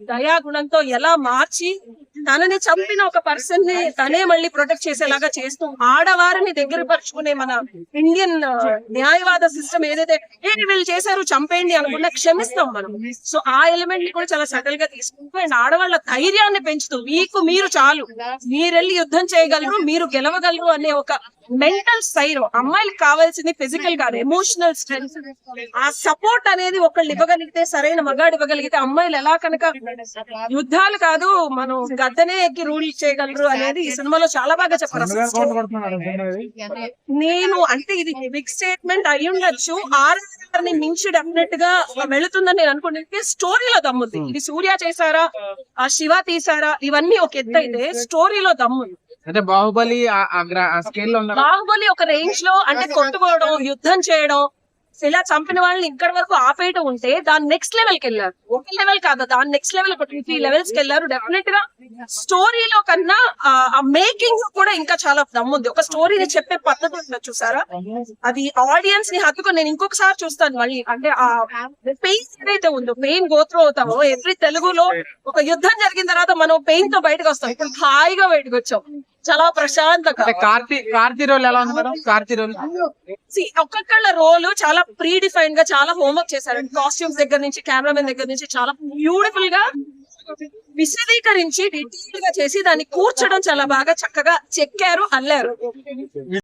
దయాగుణంతో ఎలా మార్చి తనని చంపిన ఒక పర్సన్ని తనే మళ్ళీ ప్రొటెక్ట్ చేసేలాగా చేస్తూ ఆడవారిని దగ్గర పరుచుకునే మన ఇండియన్ uh, న్యాయవాద సిస్టమ్ ఏదైతే ఏంటి వీళ్ళు చేశారు చంపేయండి అనుకున్నా క్షమిస్తాం మనం. సో ఆ ఎలిమెంట్ని కూడా చాలా సటల్గా తీసుకుంటూ అండ్ ఆడవాళ్ళ ధైర్యాన్ని పెంచుతూ మీకు మీరు చాలు. మీరెళ్ళి యుద్ధం చేయగలరు మీరు గెలవగలరు అనే ఒక మెంటల్ సైడ్ అమ్మాయిలకు కావాల్సింది ఫిజికల్ కాదు ఎమోషనల్ స్ట్రెంగ్త్ ఆ సపోర్ట్ అనేది ఒకళ్ళు ఇవ్వగలిగితే సరైన మగాడు ఇవ్వగలిగితే అమ్మాయిలు ఎలా కనుక యుద్ధాలు కాదు మనం గద్దనే ఎక్కి రూల్ చేయగలరు అనేది ఈ సినిమాలో చాలా బాగా చెప్పారు. నేను అంటే ఇది బిగ్ స్టేట్మెంట్ అయి ఉండొచ్చు. ఆర్ఆర్ని మించి డెఫినెట్గా వెళుతుందని నేను అనుకుంటే స్టోరీలో దమ్ముంది. ఇది సూర్య చేశారా? ఆ శివ తీసారా ఇవన్నీ ఒక ఎత్తు అయితే స్టోరీలో దమ్ముంది. అంటే బాహుబలి బాహుబలి ఒక రేంజ్లో అంటే కొట్టుకోవడం యుద్ధం చేయడం ఇలా చంపిన వాళ్ళని ఇక్కడ వరకు ఆపేయడం ఉంటే దాని నెక్స్ట్ లెవెల్కి వెళ్ళారు. ఒక లెవెల్ కాదు దాని నెక్స్ట్ లెవెల్ ఒక టూ త్రీ లెవెల్స్కి వెళ్ళారు. డెఫినెట్గా స్టోరీలో కన్నా ఆ- ఆ మేకింగ్ కూడా ఇంకా చాలా దమ్ముంది. ఒక స్టోరీని చెప్పే పద్ధతి ఉంటుంది చూసారా? అది ఆడియన్స్ని హత్తుకొని నేను ఇంకొకసారి చూస్తాను మళ్ళీ. అంటే ఆ పెయిన్ ఏదైతే ఉందో పెయిన్ గోత్రూ అవుతామో ఎవ్రీ తెలుగులో ఒక యుద్ధం జరిగిన తర్వాత మనం పెయిన్తో బయటకు వస్తాం. ఇప్పుడు హాయిగా బయటకు వచ్చాం. చాలా ప్రశాంతంగా కార్తీ కార్తీ రోల్ ఎలా ఉంది మేడం? కార్తీ రోల్. ఒక్కొక్కళ్ళ రోల్ చాలా ప్రీ డిఫైన్గా చాలా హోంవర్క్ చేశారు. కాస్ట్యూమ్స్ దగ్గర నుంచి కెమెరామెన్ దగ్గర నుంచి చాలా బ్యూటిఫుల్గా విశదీకరించి డీటెయిల్గా చేసి దాన్ని కూర్చడం చాలా బాగా చక్కగా చెక్కారు అల్లారు.